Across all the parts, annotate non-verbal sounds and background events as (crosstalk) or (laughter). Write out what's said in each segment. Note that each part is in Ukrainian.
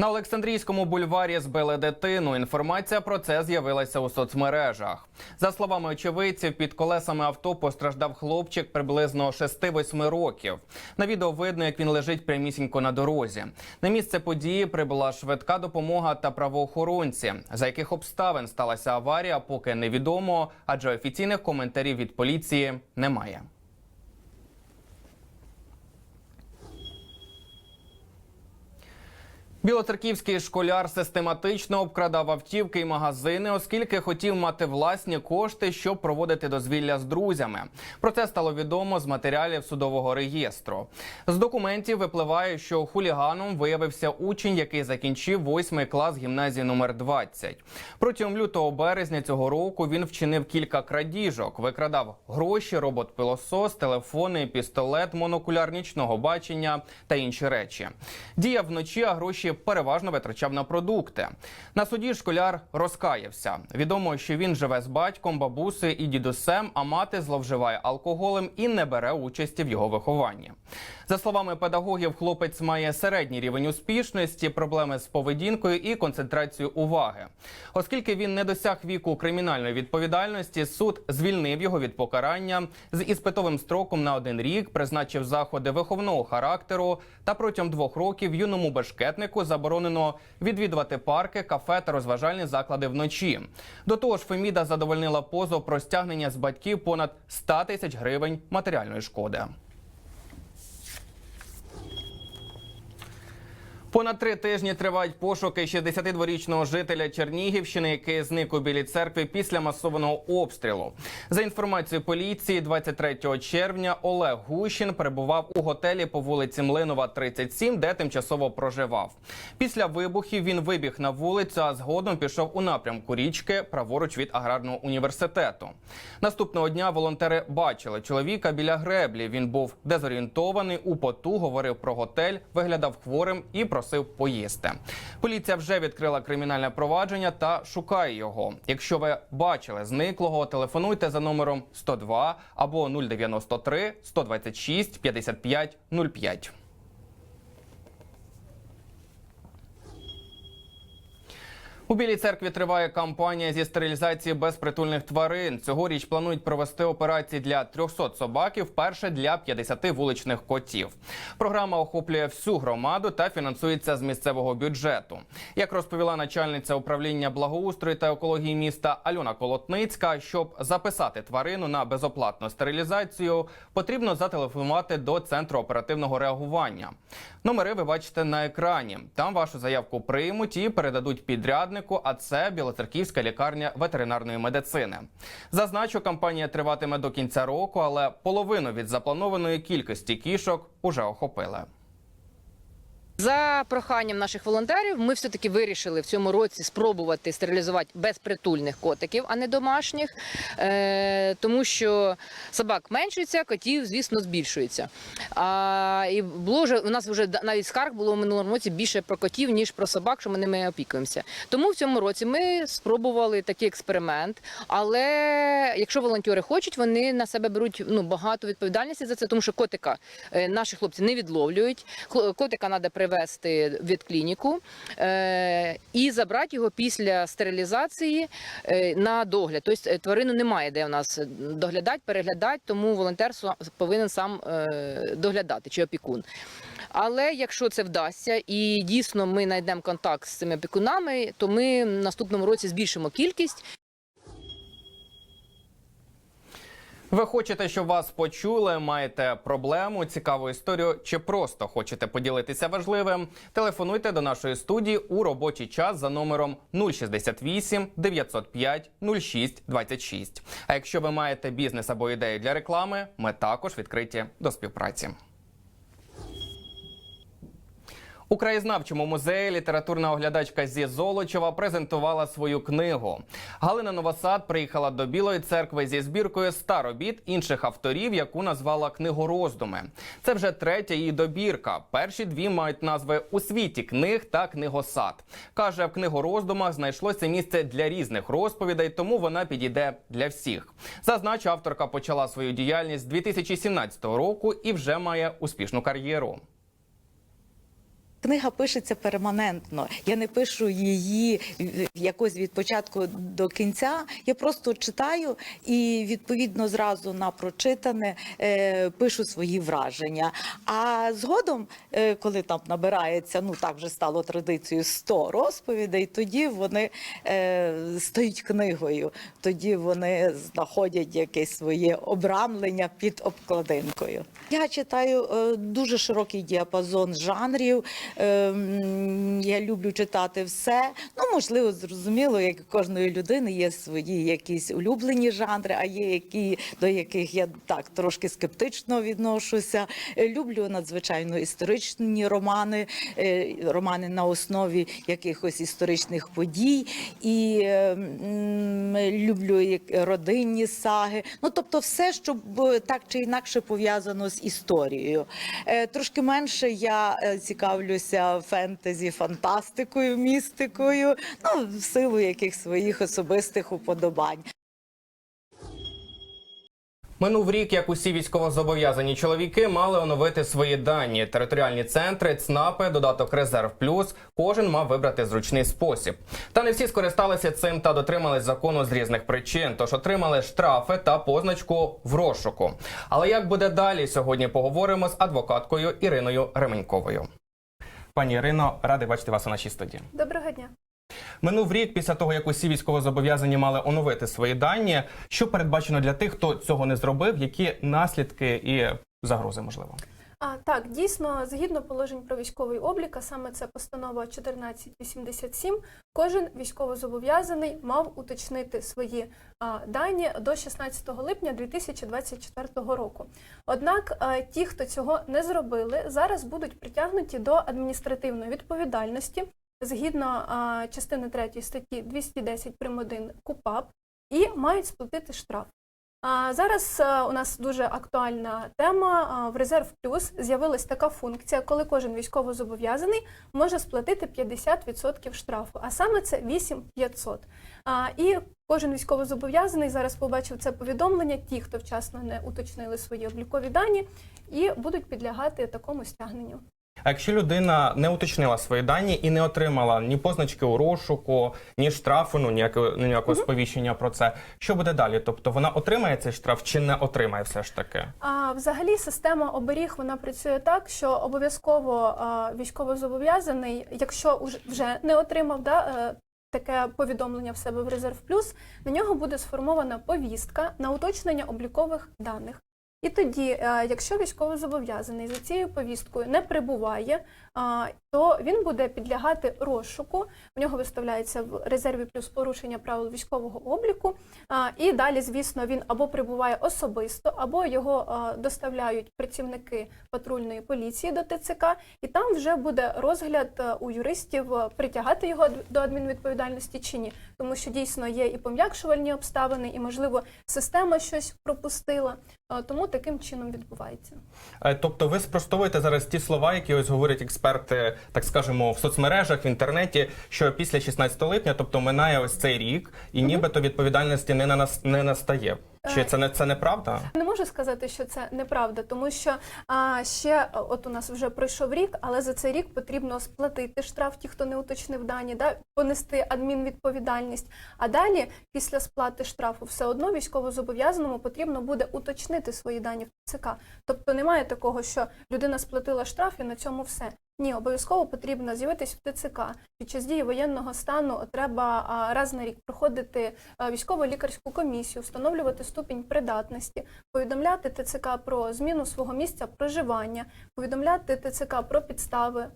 На Олександрійському бульварі збили дитину. Інформація про це з'явилася у соцмережах. За словами очевидців, під колесами авто постраждав хлопчик приблизно 6-8 років. На відео видно, як він лежить прямісінько на дорозі. На місце події прибула швидка допомога та правоохоронці. За яких обставин сталася аварія, поки невідомо, адже офіційних коментарів від поліції немає. Білоцерківський школяр систематично обкрадав автівки і магазини, оскільки хотів мати власні кошти, щоб проводити дозвілля з друзями. Про це стало відомо з матеріалів судового реєстру. З документів випливає, що хуліганом виявився учень, який закінчив восьмий клас гімназії номер 20. Протягом лютого березня цього року він вчинив кілька крадіжок, викрадав гроші, робот-пилосос, телефони, пістолет, монокуляр нічного бачення та інші речі. Діяв вночі, а гроші переважно витрачав на продукти. На суді школяр розкаявся. Відомо, що він живе з батьком, бабусею і дідусем, а мати зловживає алкоголем і не бере участі в його вихованні. За словами педагогів, хлопець має середній рівень успішності, проблеми з поведінкою і концентрацією уваги. Оскільки він не досяг віку кримінальної відповідальності, суд звільнив його від покарання з іспитовим строком на один рік, призначив заходи виховного характеру та протягом двох років юному бешкетнику заборонено відвідувати парки, кафе та розважальні заклади вночі. До того ж, Феміда задовольнила позов про стягнення з батьків понад 100 тисяч гривень матеріальної шкоди. Понад три тижні тривають пошуки 62-річного жителя Чернігівщини, який зник у білій церкві після масованого обстрілу. За інформацією поліції, 23 червня Олег Гущин перебував у готелі по вулиці Млинова, 37, де тимчасово проживав. Після вибухів він вибіг на вулицю, а згодом пішов у напрямку річки праворуч від аграрного університету. Наступного дня волонтери бачили чоловіка біля греблі. Він був дезорієнтований у поту, говорив про готель, виглядав хворим і просив поїсти. Поліція вже відкрила кримінальне провадження та шукає його. Якщо ви бачили зниклого, телефонуйте за номером 102 або 093 126 55 05. У Білій церкві триває кампанія зі стерилізації безпритульних тварин. Цьогоріч планують провести операції для 300 собаків, вперше для 50 вуличних котів. Програма охоплює всю громаду та фінансується з місцевого бюджету. Як розповіла начальниця управління благоустрою та екології міста Альона Колотницька, щоб записати тварину на безоплатну стерилізацію, потрібно зателефонувати до центру оперативного реагування. Номери ви бачите на екрані. Там вашу заявку приймуть і передадуть підряднику. А це Білоцерківська лікарня ветеринарної медицини. Зазначу, кампанія триватиме до кінця року, але половину від запланованої кількості кішок уже охопили. За проханням наших волонтерів, ми все таки вирішили в цьому році спробувати стерилізувати безпритульних котиків, а не домашніх, е, тому що собак меншується, котів, звісно, збільшується. І було вже у нас вже навіть скарг було в минулому році більше про котів, ніж про собак, що ми ними опікуємося. Тому в цьому році ми спробували такий експеримент. Але якщо волонтери хочуть, вони на себе беруть ну багато відповідальності за це, тому що котика е, наші хлопці не відловлюють. Котика треба привезти в ветклініку е, і забрати його після стерилізації е, на догляд. Тобто е, тварину немає де у нас доглядати, переглядати, тому волонтер повинен сам доглядати чи опікун. Але якщо це вдасться і дійсно ми знайдемо контакт з цими опікунами, то ми в наступному році збільшимо кількість. Ви хочете, щоб вас почули, маєте проблему, цікаву історію, чи просто хочете поділитися важливим? Телефонуйте до нашої студії у робочий час за номером 068 905 06 26. А якщо ви маєте бізнес або ідею для реклами, ми також відкриті до співпраці. У краєзнавчому музеї літературна оглядачка зі Золочева презентувала свою книгу. Галина Новосад приїхала до Білої церкви зі збіркою ста робіт інших авторів, яку назвала книгу роздуми. Це вже третя її добірка. Перші дві мають назви у світі книг та книгосад. каже, в книгороздумах знайшлося місце для різних розповідей, тому вона підійде для всіх. Зазначу, авторка почала свою діяльність з 2017 року і вже має успішну кар'єру. Книга пишеться перманентно. Я не пишу її якось від початку до кінця. Я просто читаю і відповідно зразу на прочитане е, пишу свої враження. А згодом, е, коли там набирається, ну так вже стало традицією 100 розповідей, тоді вони е, стають книгою. Тоді вони знаходять якесь своє обрамлення під обкладинкою. Я читаю е, дуже широкий діапазон жанрів. Е, м, я люблю читати все. Ну, можливо, зрозуміло, як у кожної людини є свої якісь улюблені жанри, а є які до яких я так трошки скептично відношуся. Е, Люблю надзвичайно історичні романи, е, романи на основі якихось історичних подій, і е, люблю родинні саги. Ну тобто, все, що так чи інакше пов'язано з історією. Е, Трошки менше я е, цікавлюся фентезі, фантастикою, містикою, ну в силу яких своїх особистих уподобань. Минув рік, як усі військовозобов'язані чоловіки мали оновити свої дані. Територіальні центри, ЦНАПи, додаток Резерв Плюс. Кожен мав вибрати зручний спосіб. Та не всі скористалися цим та дотримались закону з різних причин, тож отримали штрафи та позначку в розшуку. Але як буде далі? Сьогодні поговоримо з адвокаткою Іриною Ременьковою. Пані Ірино, радий бачити вас у нашій студії. Доброго дня. Минув рік після того, як усі військовозобов'язані мали оновити свої дані. Що передбачено для тих, хто цього не зробив? Які наслідки і загрози можливо? А так, дійсно, згідно положень про військовий облік, а саме це постанова 1487, кожен військовозобов'язаний мав уточнити свої а, дані до 16 липня 2024 року. Однак а, ті, хто цього не зробили, зараз будуть притягнуті до адміністративної відповідальності згідно а, частини 3 статті 210 прим. 1 КУПАП і мають сплатити штраф. Зараз е, у нас дуже актуальна тема. В Резерв Плюс з'явилась така функція, коли кожен військовозобов'язаний може сплатити 50% штрафу, а саме це 8500. А, І кожен військовозобов'язаний зараз побачив це повідомлення, ті, хто вчасно не уточнили свої облікові дані, і будуть підлягати такому стягненню. А якщо людина не уточнила свої дані і не отримала ні позначки у розшуку, ні штрафу, ну ніякого ніякого сповіщення про це, що буде далі? Тобто вона отримає цей штраф чи не отримає все ж таки? А взагалі система оберіг вона працює так, що обов'язково а, військовозобов'язаний, якщо вже не отримав да, е, таке повідомлення в себе в Резерв Плюс, на нього буде сформована повістка на уточнення облікових даних. І тоді, якщо якщо військовозобов'язаний за цією повісткою не прибуває, то він буде підлягати розшуку. У нього виставляється в резерві плюс порушення правил військового обліку. І далі, звісно, він або прибуває особисто, або його доставляють працівники патрульної поліції до ТЦК, і там вже буде розгляд е, у юристів е, притягати його до адмінвідповідальності чи ні, тому що дійсно є і пом'якшувальні обставини, і можливо система щось пропустила. Е, Тому таким чином відбувається. Тобто ви спростовуєте зараз ті слова, які ось говорять експерти, так скажемо, в соцмережах, в інтернеті, що після 16 липня, тобто минає ось цей рік, і нібито відповідальності не на нас не настає. Чи Е, це не це неправда? Не можу сказати, що це неправда, тому що а, ще от у нас вже пройшов рік, але за цей рік потрібно сплатити штраф, ті, хто не уточнив дані, да, понести адмінвідповідальність. А далі, після сплати штрафу, все одно військовозобов'язаному потрібно буде уточнити свої дані в ТЦК. Тобто немає такого, що людина сплатила штраф і на цьому все. Ні, обов'язково потрібно з'явитись в ТЦК. Під час дії воєнного стану треба раз на рік проходити військово-лікарську комісію, встановлювати ступінь придатності, повідомляти ТЦК про зміну свого місця проживання, повідомляти ТЦК про підстави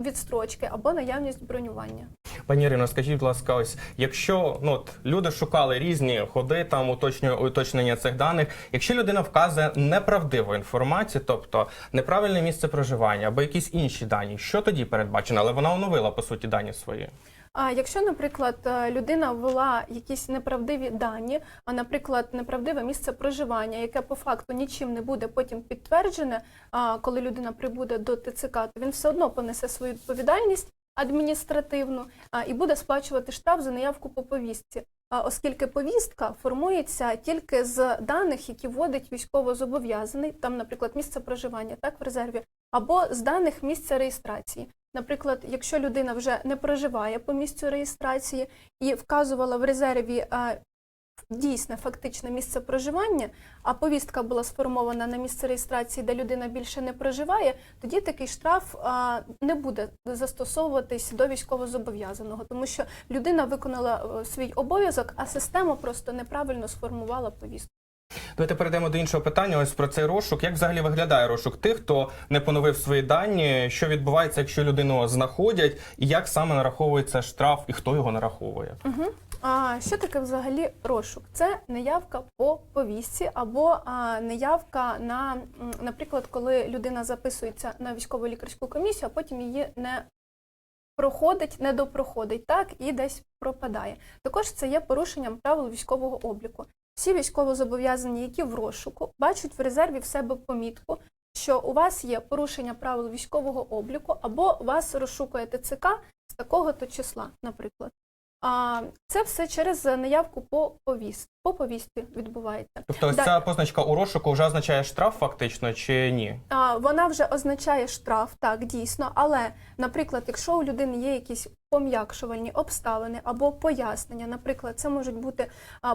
відстрочки або наявність бронювання. Пані Ірино, скажіть, будь ласка, ось якщо ну от люди шукали різні ходи, там уточнення, уточнення цих даних. Якщо людина вказує неправдиву інформацію, тобто неправильне місце проживання або якісь інші дані, що тоді передбачено? Але вона оновила по суті дані свої. А якщо, наприклад, е, людина ввела якісь неправдиві дані, а, наприклад, неправдиве місце проживання, яке по факту нічим не буде потім підтверджене, коли людина прибуде до ТЦК, то він все одно понесе свою відповідальність адміністративну і буде сплачувати штраф за наявку по повістці. Оскільки повістка формується тільки з даних, які вводить військовозобов'язаний, там, наприклад, місце проживання, так в резерві, або з даних місця реєстрації. Наприклад, якщо людина вже не проживає по місцю реєстрації і вказувала в резерві дійсне фактичне місце проживання, а повістка була сформована на місце реєстрації, де людина більше не проживає, тоді такий штраф не буде застосовуватись до військовозобов'язаного, тому що людина виконала е, свій обов'язок, а система просто неправильно сформувала повістку. Давайте перейдемо до іншого питання. Ось про цей розшук. Як взагалі виглядає розшук тих, хто не поновив свої дані? Що відбувається, якщо людину знаходять, і як саме нараховується штраф, і хто його нараховує? Угу. А що таке взагалі розшук? Це неявка по повістці або а, неявка на, наприклад, коли людина записується на військово лікарську комісію, а потім її не проходить, не допроходить, так і десь пропадає. Також це є порушенням правил військового обліку. Всі військовозобов'язані, які в розшуку, бачать в резерві в себе помітку, що у вас є порушення правил військового обліку, або вас розшукує ТЦК з такого-то числа, наприклад. А це все через наявку по повіст. По повісті відбувається. Тобто, ось ця позначка у розшуку вже означає штраф, фактично, чи ні? Вона вже означає штраф, так дійсно. Але, наприклад, якщо у людини є якісь пом'якшувальні обставини або пояснення, наприклад, це можуть бути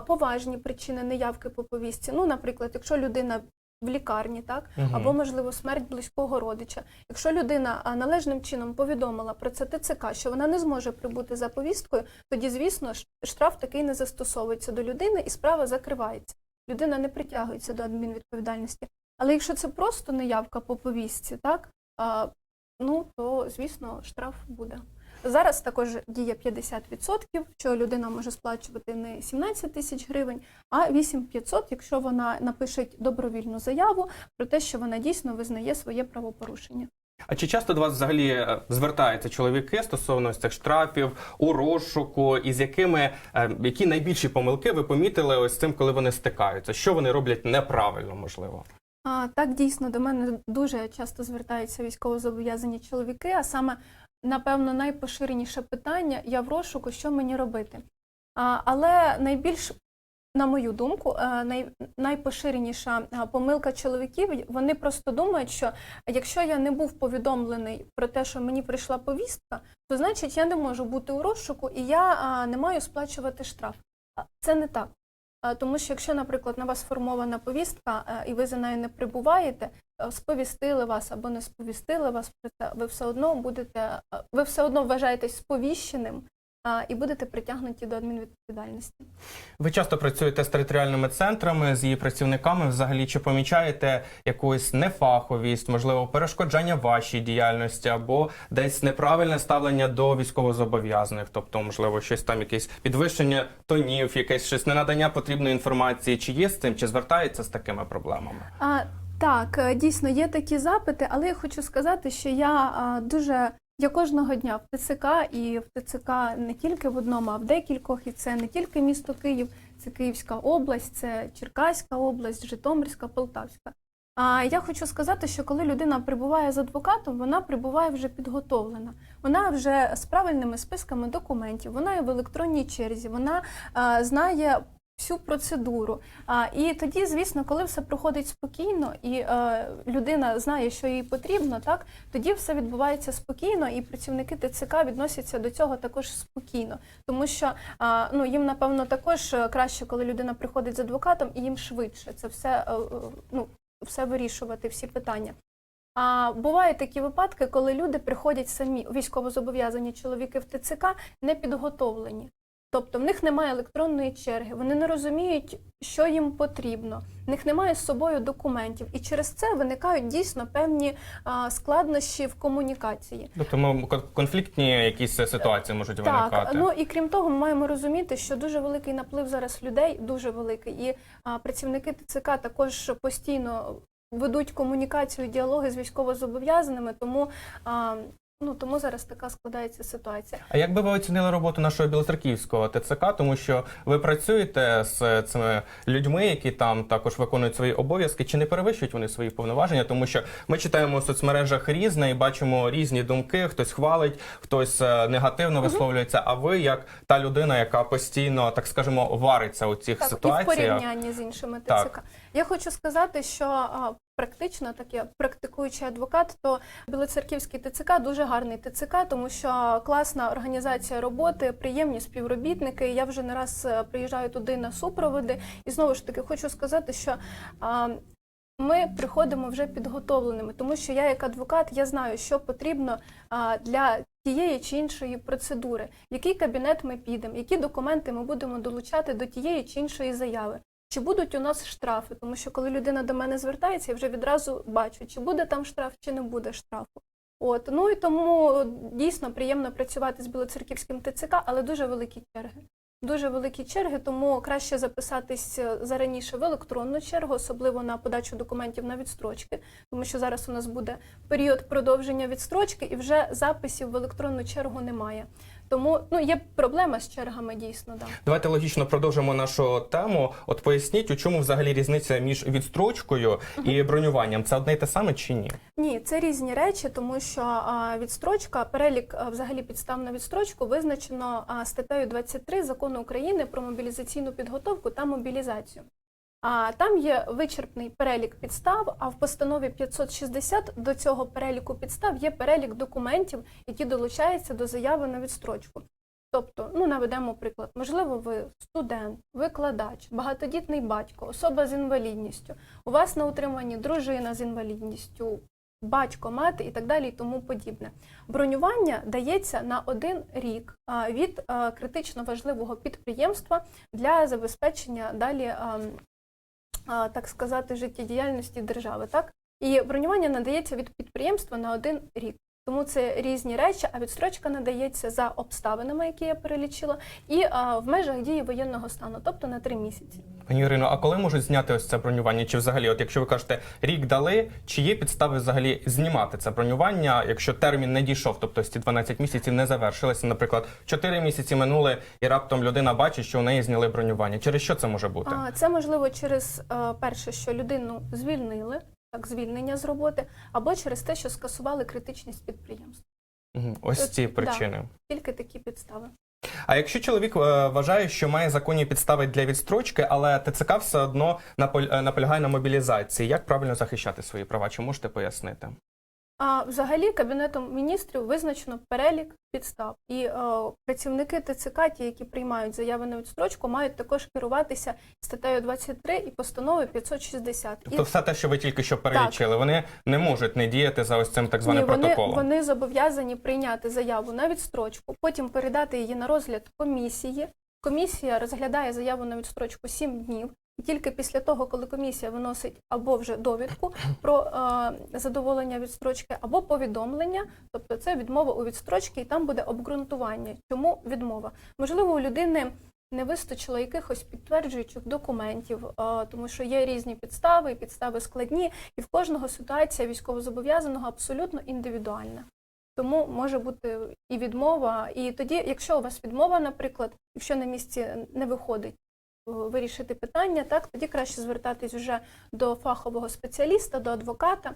поважні причини неявки по повістці. Ну, наприклад, якщо людина в лікарні, так Мгм. або можливо смерть близького родича. Якщо людина належним чином повідомила про це ТЦК, що вона не зможе прибути за повісткою, тоді, звісно, штраф такий не застосовується до людини і справа закривається. Людина не притягується до адмінвідповідальності. Але якщо це просто неявка по повістці, так а, ну то звісно штраф буде. Зараз також діє 50%, що людина може сплачувати не 17 тисяч гривень, а 8500, якщо вона напише добровільну заяву про те, що вона дійсно визнає своє правопорушення. А чи часто до вас взагалі е, звертаються чоловіки стосовно цих штрафів у розшуку, і з якими е, які найбільші помилки ви помітили ось цим, коли вони стикаються? Що вони роблять неправильно, можливо? А, так, дійсно, до мене дуже часто звертаються військовозобов'язані чоловіки, а саме, напевно, найпоширеніше питання я в розшуку, що мені робити. Але найбільш, на мою думку, е, най, найпоширеніша помилка чоловіків, вони просто думають, що якщо я не був повідомлений про те, що мені прийшла повістка, то значить я не можу бути у розшуку і я не маю сплачувати штраф. Це не так. Е, Тому що якщо, наприклад, на вас сформована повістка, е, і ви за нею не прибуваєте, е, сповістили вас або не сповістили вас про це, ви все одно будете, ви все одно вважаєтесь сповіщеним і будете притягнуті до адмінвідповідальності. Ви часто працюєте з територіальними центрами, з її працівниками. Взагалі, чи помічаєте якусь нефаховість, можливо, перешкоджання вашій діяльності або десь неправильне ставлення до військовозобов'язаних? Тобто, можливо, щось там, якесь підвищення тонів, якесь щось ненадання потрібної інформації. Чи є з цим, чи звертаються з такими проблемами? А, так, е, дійсно є такі запити, але я хочу сказати, що я а, дуже я кожного дня в ТЦК і в ТЦК не тільки в одному, а в декількох, і це не тільки місто Київ, це Київська область, це Черкаська область, Житомирська, Полтавська. А я хочу сказати, що коли людина прибуває з адвокатом, вона прибуває вже підготовлена. Вона вже з правильними списками документів, вона є в електронній черзі, вона знає всю процедуру. А, і тоді, звісно, коли все проходить спокійно, і е, людина знає, що їй потрібно, так тоді все відбувається спокійно, і працівники ТЦК відносяться до цього також спокійно, тому що а, ну їм напевно також е, краще, коли людина приходить з адвокатом, і їм швидше це все е, е, ну все вирішувати, всі питання. А бувають такі випадки, коли люди приходять самі військовозобов'язані чоловіки в ТЦК не підготовлені. Тобто в них немає електронної черги, вони не розуміють, що їм потрібно, в них немає з собою документів, і через це виникають дійсно певні складнощі в комунікації. Тобто, конфліктні якісь ситуації можуть Так, виникати. ну і крім того, ми маємо розуміти, що дуже великий наплив зараз людей, дуже великий, і а, працівники ТЦК також постійно ведуть комунікацію, діалоги з військовозобов'язаними, тому. А, Ну тому зараз така складається ситуація. А як би ви оцінили роботу нашого білоцерківського ТЦК, тому що ви працюєте з цими людьми, які там також виконують свої обов'язки, чи не перевищують вони свої повноваження? Тому що ми читаємо у соцмережах різне і бачимо різні думки. Хтось хвалить, хтось е, негативно висловлюється. А ви, як та людина, яка постійно, так скажемо, вариться у цих Так, і в ситуаціях, порівнянні з іншими ТЦК. Так. Я хочу сказати, що а, практично, так я практикуючий адвокат, то Білоцерківський ТЦК дуже гарний ТЦК, тому що класна організація роботи, приємні співробітники. Я вже не раз е, приїжджаю туди на супроводи, і знову ж таки хочу сказати, що ми приходимо вже підготовленими, тому що я, як адвокат, я знаю, що потрібно для тієї чи іншої процедури, який кабінет ми підемо, які документи ми будемо долучати до тієї чи іншої заяви. Чи будуть у нас штрафи? Тому що коли людина до мене звертається, я вже відразу бачу, чи буде там штраф, чи не буде штрафу. От ну і тому дійсно приємно працювати з Білоцерківським ТЦК, але дуже великі черги. Дуже великі черги, тому краще записатись е, зараніше в електронну чергу, особливо на подачу документів на відстрочки, тому що зараз у нас буде період продовження відстрочки, і вже записів в електронну чергу немає. Тому ну є проблема з чергами дійсно. Да. Давайте логічно продовжимо нашу тему. От поясніть, у чому взагалі різниця між відстрочкою і бронюванням? Це одне й те саме чи ні? Ні, це різні речі, тому що а, відстрочка, перелік а, взагалі підстав на відстрочку визначено а, статтею 23 закону України про мобілізаційну підготовку та мобілізацію. А там є вичерпний перелік підстав. А в постанові 560 до цього переліку підстав є перелік документів, які долучаються до заяви на відстрочку. Тобто, ну наведемо приклад, можливо, ви студент, викладач, багатодітний батько, особа з інвалідністю. У вас на утриманні дружина з інвалідністю, батько, мати і так далі, і тому подібне. Бронювання дається на один рік від критично важливого підприємства для забезпечення далі, так сказати, життєдіяльності держави. Так? І бронювання надається від підприємства на один рік. Тому це різні речі, а відстрочка надається за обставинами, які я перелічила, і в межах дії воєнного стану, тобто на три місяці. Пані Ірино, а коли можуть зняти ось це бронювання? Чи взагалі, от якщо ви кажете, рік дали, чи є підстави взагалі знімати це бронювання, якщо термін не дійшов, тобто ці 12 місяців не завершилися, наприклад, 4 місяці минули, і раптом людина бачить, що у неї зняли бронювання. Через що це може бути? Це можливо через е, перше, що людину звільнили, так звільнення з роботи, або через те, що скасували критичність підприємства. Ось ці Да. причини. Тільки такі підстави. А якщо чоловік е, вважає, що має законні підстави для відстрочки, але ТЦК все одно е, наполягає на мобілізації, як правильно захищати свої права? Чи можете пояснити? А взагалі кабінетом міністрів визначено перелік підстав, і е, працівники ТЦК, ті, які приймають заяви на відстрочку, мають також керуватися статтею 23 і постановою 560. Тобто, і все те, що ви тільки що перелічили, вони не можуть не діяти за ось цим так званим Ні, вони, протоколом. вони зобов'язані прийняти заяву на відстрочку, потім передати її на розгляд комісії. Комісія розглядає заяву на відстрочку 7 днів. І тільки після того, коли комісія виносить або вже довідку про е, задоволення відстрочки, або повідомлення, тобто це відмова у відстрочці, і там буде обґрунтування, чому відмова. Можливо, у людини не вистачило якихось підтверджуючих документів, е, тому що є різні підстави, і підстави складні, і в кожного ситуація військовозобов'язаного абсолютно індивідуальна. Тому може бути і відмова, і тоді, якщо у вас відмова, наприклад, якщо на місці не виходить вирішити питання, так тоді краще звертатись вже до фахового спеціаліста, до адвоката,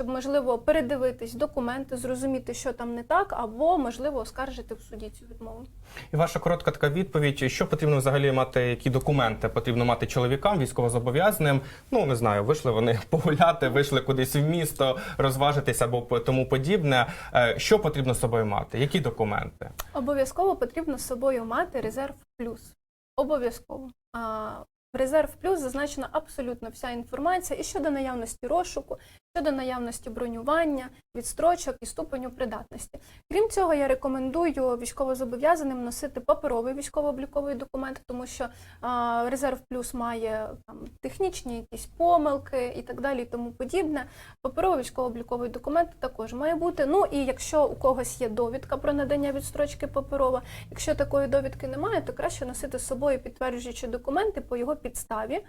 щоб можливо передивитись документи, зрозуміти, що там не так, або можливо оскаржити в суді цю відмову. І ваша коротка така відповідь: що потрібно взагалі мати, які документи потрібно мати чоловікам, військовозобов'язаним? Ну не знаю, вийшли вони (laughs) погуляти, вийшли кудись в місто, розважитися або тому подібне. Е, Що потрібно з собою мати? Які документи? Обов'язково потрібно з собою мати резерв плюс. Обов'язково. В резерв плюс зазначена абсолютно вся інформація і щодо наявності розшуку, щодо наявності бронювання, відстрочок і ступеню придатності. Крім цього, я рекомендую військовозобов'язаним носити паперовий військово-обліковий документ, тому що а, резерв плюс має там технічні якісь помилки і так далі, і тому подібне. Паперовий військово-обліковий документ також має бути. Ну і якщо у когось є довідка про надання відстрочки паперова, якщо такої довідки немає, то краще носити з собою підтверджуючі документи по його підставі,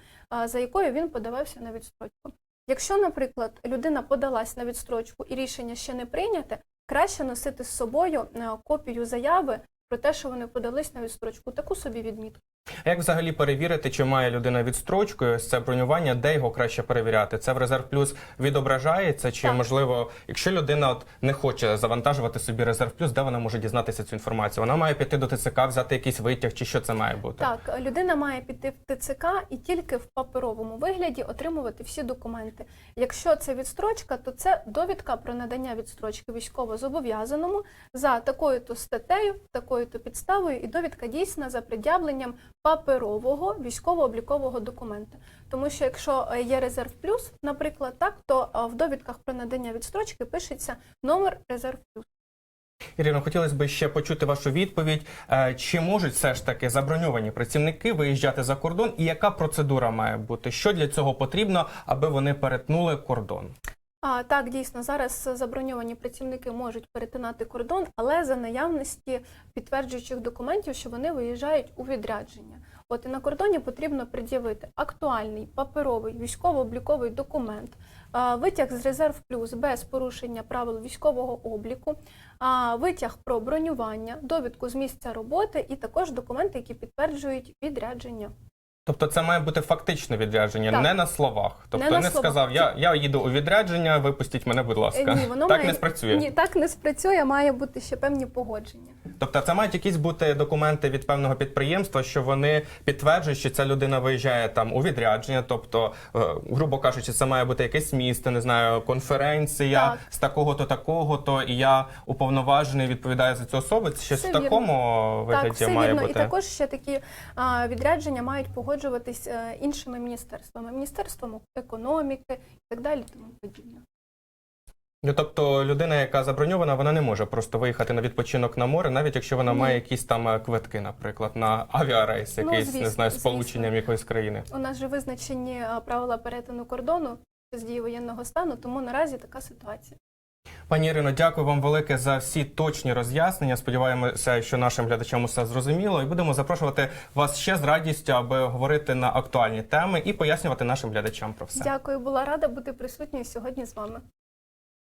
за якою він подавався на відстрочку. Якщо, наприклад, людина подалась на відстрочку і рішення ще не прийняте, краще носити з собою е, копію заяви про те, що вони подались на відстрочку, таку собі відмітку. А як взагалі перевірити, чи має людина відстрочку? і Ось це бронювання, де його краще перевіряти? Це в резерв плюс відображається, чи Так. можливо, якщо людина от не хоче завантажувати собі резерв плюс, де вона може дізнатися цю інформацію? Вона має піти до ТЦК, взяти якийсь витяг, чи що це має бути? Так, людина має піти в ТЦК і тільки в паперовому вигляді отримувати всі документи. Якщо це відстрочка, то це довідка про надання відстрочки військовозобов'язаному за такою-то статтею, такою-то підставою, і довідка дійсна за пред'явленням паперового військово-облікового документа. Тому що якщо е, є резерв плюс, наприклад, так, то е, в довідках про надання відстрочки пишеться номер резерв плюс. Ірина, хотілося б ще почути вашу відповідь. Е, Чи можуть все ж таки заброньовані працівники виїжджати за кордон, і яка процедура має бути? Що для цього потрібно, аби вони перетнули кордон? А, так, дійсно, зараз заброньовані працівники можуть перетинати кордон, але за наявності підтверджуючих документів, що вони виїжджають у відрядження. От і на кордоні потрібно пред'явити актуальний паперовий військово-обліковий документ, витяг з резерв плюс без порушення правил військового обліку, витяг про бронювання, довідку з місця роботи і також документи, які підтверджують відрядження. Тобто це має бути фактичне відрядження, Так. не на словах. Тобто Не не, словах. сказав, я, я їду у відрядження, випустіть мене, будь ласка. Е, Ні, воно так має... не спрацює. Ні, так не спрацює, має бути ще певні погодження. Тобто це мають якісь бути документи від певного підприємства, що вони підтверджують, що ця людина виїжджає там у відрядження. Тобто, е, грубо кажучи, це має бути якесь місто, не знаю, конференція Так. з такого-то, такого-то, і я уповноважений відповідаю за цю особу. Щось Все в вірно. такому вигляді Так, все має вірно. бути. І також ще такі а, відрядження мають погоджуватись е, іншими міністерствами, міністерством економіки і так далі, тому подібне. Ну, тобто людина, яка заброньована, вона не може просто виїхати на відпочинок на море, навіть якщо вона Ні. має якісь там е, квитки, наприклад, на авіарейс, Ну, якийсь, не знаю, з полученням якоїсь країни. У нас же визначені правила перетину кордону з дії воєнного стану, тому наразі така ситуація. Пані Ірино, дякую вам велике за всі точні роз'яснення. Сподіваємося, що нашим глядачам усе зрозуміло, і будемо запрошувати вас ще з радістю, аби говорити на актуальні теми і пояснювати нашим глядачам про все. Дякую, була рада бути присутньою сьогодні з вами.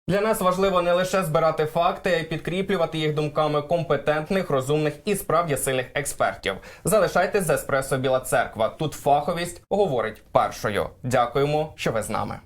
Для нас важливо не лише збирати факти, а й підкріплювати їх думками компетентних, розумних і справді сильних експертів. Залишайтесь з еспресо Біла Церква. Тут фаховість говорить першою. Дякуємо, що ви з нами.